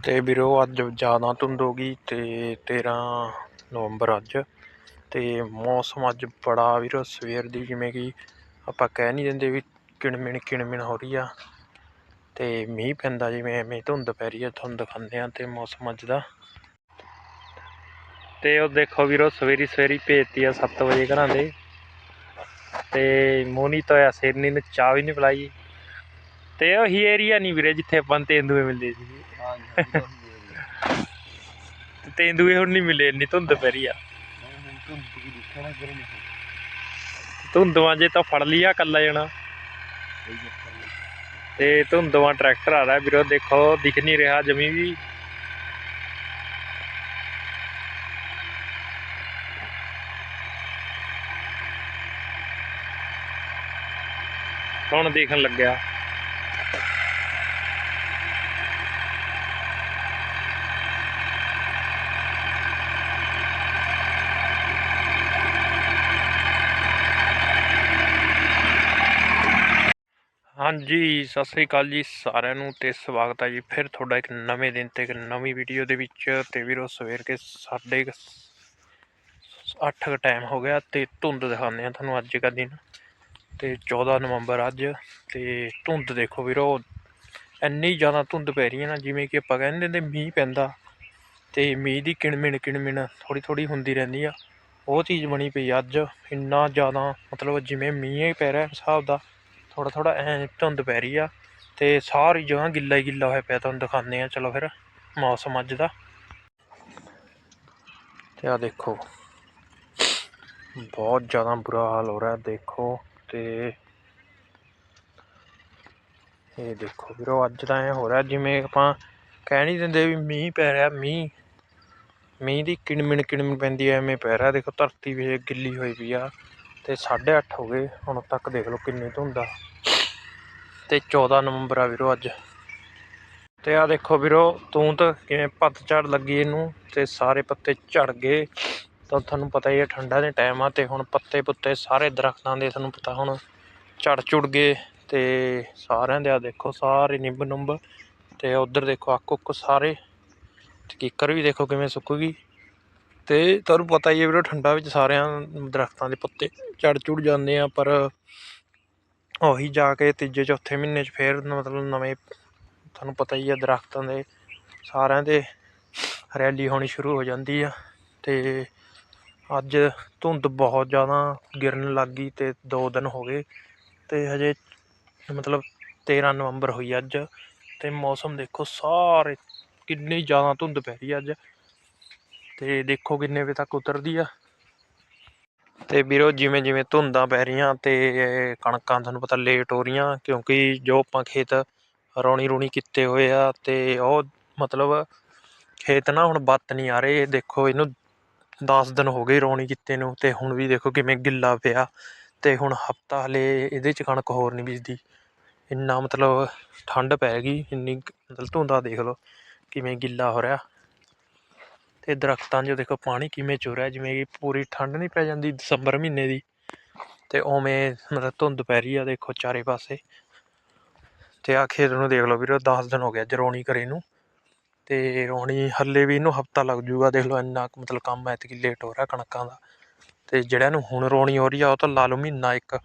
ਅਤੇ ਵੀਰੋ, ਅੱਜ ਜ਼ਿਆਦਾ ਧੁੰਦ ਹੋ ਗਈ ਅਤੇ ਤੇਰ੍ਹਾਂ ਨਵੰਬਰ ਅੱਜ। ਅਤੇ ਮੌਸਮ ਅੱਜ ਬੜਾ ਵੀਰੋ, ਸਵੇਰ ਦੀ ਜਿਵੇਂ ਕਿ ਆਪਾਂ ਕਹਿ ਨਹੀਂ ਦਿੰਦੇ ਵੀ ਕਿਣਮਿਣ ਕਿਣਮਿਣ ਹੋ ਰਹੀ ਆ। ਅਤੇ ਮੀਂਹ ਪੈਂਦਾ ਜਿਵੇਂ ਐਵੇਂ ਧੁੰਦ ਪੈ ਰਹੀ ਆ, ਤੁਹਾਨੂੰ ਦਿਖਾਉਂਦੇ ਆ ਅਤੇ ਮੌਸਮ ਅੱਜ ਦਾ। ਤੇ ਉਹ ਦੇਖੋ ਵੀਰੋ, ਸਵੇਰੀ ਸਵੇਰੀ ਭੇਜਤੀ ਆ 7 ਵਜੇ ਘਰਾਂ ਦੇ। ਤੇ ਮੋਨੀ ਤਾਂ ਹੋਇਆ ਸਿਰਨੀ ਨੂੰ ਚਾਹ ਵੀ ਨਹੀਂ ਪਿਲਾਈ। ਤੇ ਉਹ ਹੀ ਏਰੀਆ ਨਹੀਂ ਵੀਰੇ ਜਿੱਥੇ ਆਪਾਂ ਨੂੰ ਤੇਂਦੂਏ ਮਿਲਦੇ ਸੀ। ਤੇ ਤੇਂਦੂਏ ਹੁਣ ਨਹੀਂ ਮਿਲੇ ਇੰਨੀ ਧੁੰਦ ਪੈ ਰਹੀ ਆ ਧੁੰਦਵਾਂ ਜੇ ਤਾਂ ਫੜ ਲਿਆ ਕੱਲਾ ਜਣਾ। ਤੇ ਧੁੰਦਵਾਂ ਟਰੈਕਟਰ ਆ ਰਿਹਾ ਵੀਰੋ ਦੇਖੋ ਦਿਖ ਨਹੀਂ ਰਿਹਾ ਜਮੀ ਵੀ। ਹੁਣ ਦੇਖਣ ਲੱਗਿਆ? ਹਾਂਜੀ, ਸਤਿ ਸ੍ਰੀ ਅਕਾਲ ਜੀ ਸਾਰਿਆਂ ਨੂੰ ਤੇ ਸਵਾਗਤ ਹੈ ਜੀ ਫਿਰ ਤੁਹਾਡਾ ਇੱਕ ਨਵੇਂ ਦਿਨ ਤੇ ਇੱਕ ਨਵੀਂ ਵੀਡੀਓ ਦੇ ਵਿੱਚ ਤੇ ਵੀਰੋ ਸਵੇਰ ਕੇ ਸਾਢੇ 8 ਟਾਈਮ ਹੋ ਗਿਆ ਤੇ ਧੁੰਦ ਦਿਖਾਉਂਦੇ ਆ ਤੁਹਾਨੂੰ ਅੱਜ ਦਾ ਦਿਨ ਤੇ 14 ਨਵੰਬਰ ਅੱਜ ਤੇ ਧੁੰਦ ਦੇਖੋ ਵੀਰੋ, ਇੰਨੀ ਜ਼ਿਆਦਾ ਧੁੰਦ ਪੈ ਰਹੀ ਹੈ ਨਾ ਜਿਵੇਂ ਕਿ ਆਪਾਂ ਕਹਿੰਦੇ ਨੇ ਮੀਂਹ ਪੈਂਦਾ ਤੇ ਮੀਂਹ ਦੀ ਕਿਣਮਿਣ ਕਿਣਮਿਣ ਥੋੜੀ ਥੋੜੀ ਹੁੰਦੀ ਰਹਿੰਦੀ ਆ, ਉਹ ਚੀਜ਼ ਬਣੀ ਪਈ ਅੱਜ ਇੰਨਾ ਜ਼ਿਆਦਾ ਮਤਲਬ ਜਿਵੇਂ ਮੀਂਹ ਹੀ ਪੈ ਰਿਹਾ ਹਿਸਾਬ ਦਾ ਥੋੜਾ ਥੋੜਾ ਐ ਧੁੰਦ ਪੈ ਰਹੀ ਆ ਤੇ ਸਾਰੀ ਜਗ੍ਹਾ ਗਿੱਲਾ ਹੀ ਗਿੱਲਾ ਹੋਇਆ ਪਿਆ ਤੁਹਾਨੂੰ ਦਿਖਾਉਂਦੇ ਆ ਚਲੋ ਫਿਰ ਮੌਸਮ ਅੱਜ ਦਾ। ਤੇ ਆ ਦੇਖੋ, ਬਹੁਤ ਜ਼ਿਆਦਾ ਬੁਰਾ ਹਾਲ ਹੋ ਰਿਹਾ, ਦੇਖੋ ਤੇ ਇਹ ਦੇਖੋ ਵੀਰੋ, ਅੱਜ ਤਾਂ ਐ ਹੋ ਰਿਹਾ ਜਿਵੇਂ ਆਪਾਂ ਕਹਿ ਨਹੀਂ ਦਿੰਦੇ ਵੀ ਮੀਂਹ ਪੈ ਰਿਹਾ, ਮੀਂਹ ਮੀਂਹ ਦੀ ਕਿਣਮਿਣ ਕਿਣਮਿਣ ਪੈਂਦੀ ਐ ਐਵੇਂ ਪੈ ਰਿਹਾ। ਦੇਖੋ ਧਰਤੀ ਵੀ ਗਿੱਲੀ ਹੋਈ ਪਈ ਆ ਤੇ 8:30 ਹੋ ਗਏ, ਹੁਣ ਤੱਕ ਦੇਖ ਲਓ ਕਿੰਨੀ ਧੁੰਦ ਆ। ਤੇ 14 ਨਵੰਬਰ ਆ ਵੀਰੋ ਅੱਜ। ਤੇ ਆ ਦੇਖੋ ਵੀਰੋ, ਤੂੰ ਤਾਂ ਕਿਵੇਂ ਪੱਤ ਝੜ ਲੱਗੀ ਇਹਨੂੰ ਤੇ ਸਾਰੇ ਪੱਤੇ ਝੜ ਗਏ। ਤਾਂ ਤੁਹਾਨੂੰ ਪਤਾ ਹੀ ਹੈ ਠੰਡਾ ਦੇ ਟਾਈਮ ਆ ਤੇ ਹੁਣ ਪੱਤੇ ਪੁੱਤੇ ਸਾਰੇ ਦਰਖਤਾਂ ਦੇ ਤੁਹਾਨੂੰ ਪਤਾ ਹੁਣ ਝੜ ਝੁੜ ਗਏ ਤੇ ਸਾਰਿਆਂ ਦੇ ਆ ਦੇਖੋ, ਸਾਰੇ ਨਿੰਬ ਨੁੰਬ ਤੇ ਉਧਰ ਦੇਖੋ ਅੱਕ ਉੱਕ ਸਾਰੇ। ਤੇ ਵੀ ਦੇਖੋ ਕਿਵੇਂ ਸੁੱਕ ਗਈ। ਤੇ ਤੁਹਾਨੂੰ ਪਤਾ ਹੀ ਹੈ ਵੀਰੋ, ਠੰਡਾ ਵਿੱਚ ਸਾਰਿਆਂ ਦਰਖਤਾਂ ਦੇ ਪੱਤੇ ਝੜ ਝੁੜ ਜਾਂਦੇ ਆ, ਪਰ ਉਹੀ ਜਾ ਕੇ ਤੀਜੇ, ਚੌਥੇ ਮਹੀਨੇ 'ਚ ਫਿਰ ਮਤਲਬ ਨਵੇਂ ਤੁਹਾਨੂੰ ਪਤਾ ਹੀ ਆ ਦਰਖਤਾਂ ਦੇ, ਸਾਰਿਆਂ ਦੇ ਹਰਿਆਲੀ ਹੋਣੀ ਸ਼ੁਰੂ ਹੋ ਜਾਂਦੀ ਆ ਅਤੇ ਅੱਜ ਧੁੰਦ ਬਹੁਤ ਜ਼ਿਆਦਾ ਗਿਰਨ ਲੱਗ ਗਈ ਅਤੇ ਦੋ ਦਿਨ ਹੋ ਗਏ ਅਤੇ ਹਜੇ ਮਤਲਬ 13 ਨਵੰਬਰ ਹੋਈ ਅੱਜ ਅਤੇ ਮੌਸਮ ਦੇਖੋ ਸਾਰੇ ਕਿੰਨੀ ਜ਼ਿਆਦਾ ਧੁੰਦ ਪੈ ਰਹੀ ਅੱਜ ਅਤੇ ਦੇਖੋ ਕਿੰਨੇ ਵਜੇ ਤੱਕ ਉਤਰਦੀ ਆ। ਅਤੇ ਵੀਰੋ, ਜਿਵੇਂ ਜਿਵੇਂ ਧੁੰਦਾਂ ਪੈ ਰਹੀਆਂ ਅਤੇ ਕਣਕਾਂ ਤੁਹਾਨੂੰ ਪਤਾ ਲੇਟ ਹੋ ਰਹੀਆਂ, ਕਿਉਂਕਿ ਜੋ ਆਪਾਂ ਖੇਤ ਰੌਣੀ ਰੂਣੀ ਕੀਤੇ ਹੋਏ ਆ ਅਤੇ ਉਹ ਮਤਲਬ ਖੇਤ ਨਾ ਹੁਣ ਬੱਤ ਨਹੀਂ ਆ ਰਹੇ, ਦੇਖੋ ਇਹਨੂੰ ਦਸ ਦਿਨ ਹੋ ਗਏ ਰੌਣੀ ਕੀਤੇ ਨੂੰ ਅਤੇ ਹੁਣ ਵੀ ਦੇਖੋ ਕਿਵੇਂ ਗਿੱਲਾ ਪਿਆ ਅਤੇ ਹੁਣ ਹਫਤਾ ਹਲੇ ਇਹਦੇ ਚ ਕਣਕ ਹੋਰ ਨਹੀਂ ਬੀਜਦੀ। ਇੰਨਾ ਮਤਲਬ ਠੰਡ ਪੈ ਗਈ, ਇੰਨੀ ਮਤਲਬ ਧੁੰਦਾਂ ਦੇਖ ਲਓ ਕਿਵੇਂ ਗਿੱਲਾ ਹੋ ਰਿਹਾ। ਤੇ ਦਰਖਤਾਂ 'ਚ ਦੇਖੋ ਪਾਣੀ ਕਿਵੇਂ ਚੋ ਰਿਹਾ, ਜਿਵੇਂ ਕਿ ਪੂਰੀ ਠੰਡ ਨਹੀਂ ਪੈ ਜਾਂਦੀ ਦਸੰਬਰ ਮਹੀਨੇ ਦੀ ਤੇ ਉਵੇਂ ਮਤਲਬ ਧੁੰਦ ਪੈ ਰਹੀ ਆ ਦੇਖੋ ਚਾਰੇ ਪਾਸੇ। ਤੇ ਆ ਖੇਤ ਨੂੰ ਦੇਖ ਲਓ ਵੀਰੋ 10 ਦਿਨ ਹੋ ਗਿਆ ਜਰੋਣੀ ਕਰੇ ਨੂੰ ਤੇ ਰੋਣੀ ਹੱਲੇ ਵੀ ਇਹਨੂੰ ਹਫਤਾ ਲੱਗ ਜੂਗਾ ਦੇਖ ਲਓ ਇੰਨਾ ਮਤਲਬ ਕੰਮ ਐਤਕੀ ਲੇਟ ਹੋ ਰਿਹਾ ਕਣਕਾਂ ਦਾ। ਤੇ ਜਿਹੜਿਆਂ ਨੂੰ ਹੁਣ ਰੋਣੀ ਹੋ ਰਹੀ ਆ ਉਹ ਤਾਂ ਲਾ ਲਓ ਮਹੀਨਾ ਇੱਕ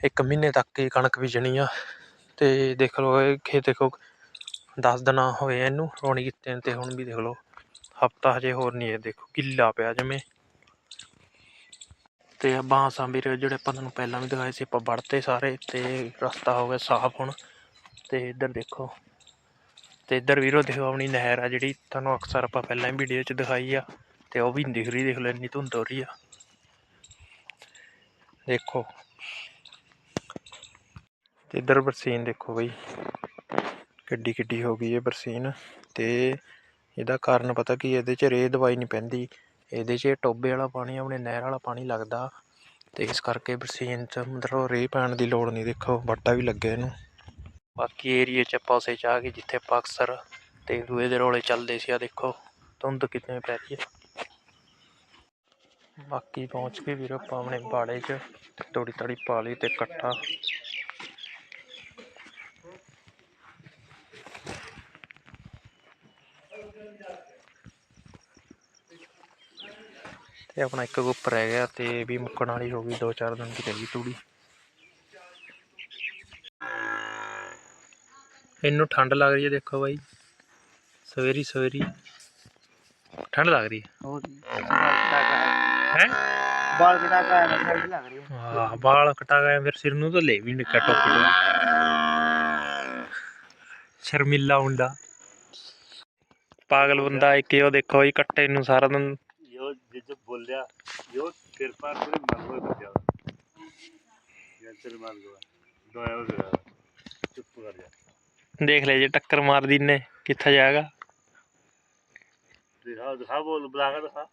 ਇੱਕ ਮਹੀਨੇ ਤੱਕ ਹੀ ਕਣਕ ਬੀਜਣੀ ਆ। ਤੇ ਦੇਖ ਲਓ ਇਹ ਖੇਤ ਦੇਖੋ 10 ਦਿਨਾਂ ਹੋਏ ਇਹਨੂੰ ਰੋਣੀ ਕੀਤੇ ਨੂੰ ਤੇ ਹੁਣ ਵੀ ਦੇਖ ਲਓ ਹਫਤਾ ਹਜੇ ਹੋਰ ਨਹੀਂ ਹੈ ਦੇਖੋ ਕਿੱਲਾ ਪਿਆ ਜਿਵੇਂ। ਤੇ ਆ ਬਾਂਸਾਂ ਵੀਰੇ ਜਿਹੜੇ ਆਪਾਂ ਤੁਹਾਨੂੰ ਪਹਿਲਾਂ ਵੀ ਦਿਖਾਏ ਸੀ, ਆਪਾਂ ਵੜਤੇ ਸਾਰੇ, ਤੇ ਰਸਤਾ ਹੋ ਗਿਆ ਸਾਫ਼ ਹੁਣ। ਤੇ ਇੱਧਰ ਦੇਖੋ, ਤੇ ਇੱਧਰ ਵੀਰੋ ਦੇਖੋ ਆਪਣੀ ਨਹਿਰ ਆ ਜਿਹੜੀ, ਤੁਹਾਨੂੰ ਅਕਸਰ ਆਪਾਂ ਪਹਿਲਾਂ ਵੀਡੀਓ 'ਚ ਦਿਖਾਈ ਆ, ਤੇ ਉਹ ਵੀ ਦਿਖ ਰਹੀ, ਦੇਖ ਲਓ ਇੰਨੀ ਧੁੰਦ ਹੋ ਰਹੀ ਆ। ਦੇਖੋ। ਤੇ ਇੱਧਰ ਬਰਸੀਨ ਦੇਖੋ ਬਈ ਕਿੱਡੀ ਕਿੱਡੀ ਹੋ ਗਈ ਹੈ ਬਰਸੀਨ, ਤੇ ਇਹਦਾ ਕਾਰਨ ਪਤਾ ਕੀ ਇਹਦੇ 'ਚ ਰੇਹ ਦਵਾਈ ਨਹੀਂ ਪੈਂਦੀ। ਇਹਦੇ 'ਚ ਟੋਬੇ ਵਾਲਾ ਪਾਣੀ, ਆਪਣੇ ਨਹਿਰ ਵਾਲਾ ਪਾਣੀ ਲੱਗਦਾ ਅਤੇ ਇਸ ਕਰਕੇ ਬਰਸੀਨ 'ਚ ਮਤਲਬ ਰੇਹ ਪੈਣ ਦੀ ਲੋੜ ਨਹੀਂ। ਦੇਖੋ ਵੱਟਾ ਵੀ ਲੱਗਿਆ ਇਹਨੂੰ। ਬਾਕੀ ਏਰੀਏ 'ਚ ਆਪਾਂ ਉਸੇ 'ਚ ਆ ਕੇ ਜਿੱਥੇ ਆਪਾਂ ਅਕਸਰ ਅਤੇ ਦੂਏ ਦੇ ਰੋਲੇ ਚੱਲਦੇ ਸੀ ਆ ਦੇਖੋ, ਧੁੰਦ ਕਿੰਨੇ ਪੈ ਰਹੀ ਹੈ। ਬਾਕੀ ਪਹੁੰਚ ਕੇ ਵੀਰ, ਆਪਾਂ ਆਪਣੇ ਬਾੜੇ 'ਚ ਤੋੜੀ ਤੜੀ ਪਾ ਲਈ ਤੇ ਇਕੱਠਾ ਤੇ ਆਪਣਾ ਇੱਕ ਗੁੱਪ ਰਹਿ ਗਿਆ ਤੇ ਵੀ ਮੁੱਕਣ ਵਾਲੀ ਹੋ ਗਈ ਦੋ ਚਾਰ ਦਿਨ ਦੀ ਰਹਿ ਤੂੜੀ। ਇਹਨੂੰ ਠੰਡ ਲੱਗ ਰਹੀ ਹੈ ਦੇਖੋ ਬਾਈ। ਸਵੇਰੀ ਸਵੇਰੀ। ਠੰਡ ਲੱਗ ਰਹੀ ਹੋਰ ਹੈ? ਬਾਲ ਕਟਾ ਕੇ ਆਇਆ ਠੰਡ ਲੱਗ ਰਹੀ ਹੈ। ਵਾਲ ਕਟਾ ਗਏ ਫਿਰ ਸਿਰ ਨੂੰ ਤਾਂ ਲੈ ਵੀ ਨਿੱਕਾ ਟੋਪੀ ਸ਼ਰਮਿਲਾ ਮੁੰਡਾ। ਪਾਗਲ ਬੰਦਾ ਇੱਕ ਇਹ ਉਹ ਦੇਖੋ ਬਾਈ ਕੱਟੇ ਨੂੰ ਸਾਰਾ ਦਿਨ। ਯੋ ਜਿੱਜ ਬੋਲਿਆ ਯੋ ਕਿਰਪਾ ਕਰੇ ਮਰੋ ਬੱਜਾ ਯਾ ਤੇਰੇ ਮਾਰ ਲੋ ਦੋਇਆ ਹੋ ਗਿਆ ਚੁੱਪ ਕਰ ਜਾ। ਦੇਖ ਲੈ ਜੇ ਟੱਕਰ ਮਾਰਦੀ ਨੇ ਕਿੱਥੇ ਜਾਏਗਾ? ਦਿਖਾ ਦਿਖਾ ਬੋਲ ਬੁਲਾ ਕੇ ਦਿਖਾ।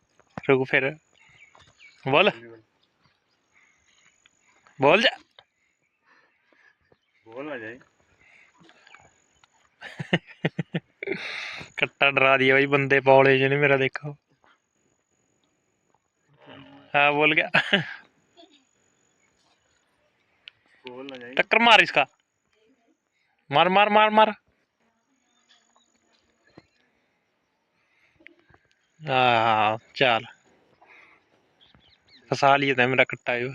ਰੁਕ ਫਿਰ। ਬੋਲ। ਬੋਲ। ਜਾ। ਬੋਲ ਨਾ ਜਾਈ। ਕੱਟਾ ਡਰਾ ਦਿਆ ਬਾਈ ਬੰਦੇ ਪੌਲੇ ਜਿਹਨੇ ਮੇਰਾ ਦੇਖੋ। ਹਾਂ बोल गया ਬੋਲ ਨਾ ਜਾਈ टक्कर मार इसका मार मार मार मार हाँ चल फसा लिए था मेरा कट्टा जो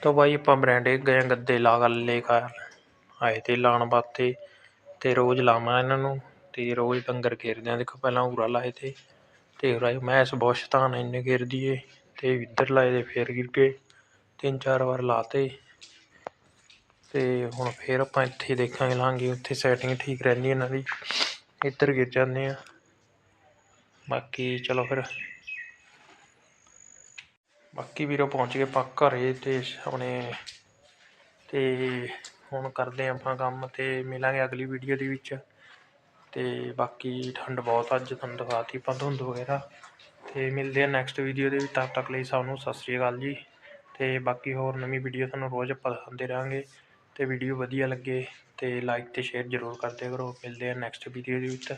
तो भाई ਆਪਾਂ ਬਰੈਂਡੇ ਗਏ ਗੱਦੇ ਲਾ ਗੱਲ ਲੈ ਕੇ ਆਏ ਤੇ ਲਾਉਣ ਵਾਸਤੇ ਤੇ ਰੋਜ਼ ਲਾਵਾਂ ਇਹਨਾਂ ਨੂੰ ਤੇ ਰੋਜ਼ ਡੰਗਰ ਘੇਰਦੇ ਆ ਦੇਖੋ ਪਹਿਲਾਂ ਉਰਾ ਲਾਏ ਤੇ ਤੇ ਉਰਾ ਮੈਸ ਬਹੁਤ ਸ਼ੈਤਾਨ ਆ, ਇੰਨੇ ਘੇਰਦੀ ਏ ਤੇ ਇੱਧਰ ਲਾਏ ਤੇ ਫੇਰ ਗਿਰ ਗਏ ਤਿੰਨ ਚਾਰ ਵਾਰ ਲਾਤੇ ਤੇ। ਹੁਣ ਫੇਰ ਆਪਾਂ ਇੱਥੇ ਦੇਖਾਂਗੇ ਲਾਂਗੇ ਉੱਥੇ ਸੈਟਿੰਗ ਠੀਕ ਰਹਿੰਦੀ ਇਹਨਾਂ ਦੀ ਇੱਧਰ ਗਿਰ ਜਾਂਦੇ ਆ। ਬਾਕੀ ਚਲੋ ਫਿਰ। ਬਾਕੀ ਵੀਰੋ ਪਹੁੰਚ ਗਏ ਆਪਾਂ ਘਰੇ ਤੇ ਆਪਣੇ ਤੇ ਹੁਣ ਕਰਦੇ ਹਾਂ ਆਪਾਂ ਕੰਮ ਤੇ ਮਿਲਾਂਗੇ ਅਗਲੀ ਵੀਡੀਓ ਦੇ ਵਿੱਚ। ਅਤੇ ਬਾਕੀ ਠੰਡ ਬਹੁਤ ਅੱਜ ਤੁਹਾਨੂੰ ਦਿਖਾਤੀ ਆਪਾਂ ਧੁੰਦ ਵਗੈਰਾ। ਅਤੇ ਮਿਲਦੇ ਆ ਨੈਕਸਟ ਵੀਡੀਓ ਦੇ ਵਿੱਚ, ਤਦ ਤੱਕ ਲਈ ਸਭ ਨੂੰ ਸਤਿ ਸ਼੍ਰੀ ਅਕਾਲ ਜੀ। ਅਤੇ ਬਾਕੀ ਹੋਰ ਨਵੀਂ ਵੀਡੀਓ ਤੁਹਾਨੂੰ ਰੋਜ਼ ਆਪਾਂ ਦਿਖਾਉਂਦੇ ਰਹਾਂਗੇ। ਅਤੇ ਵੀਡੀਓ ਵਧੀਆ ਲੱਗੇ ਅਤੇ ਲਾਈਕ ਅਤੇ ਸ਼ੇਅਰ ਜ਼ਰੂਰ ਕਰਦੇ ਕਰੋ। ਮਿਲਦੇ ਆ ਨੈਕਸਟ ਵੀਡੀਓ ਦੇ ਵਿੱਚ।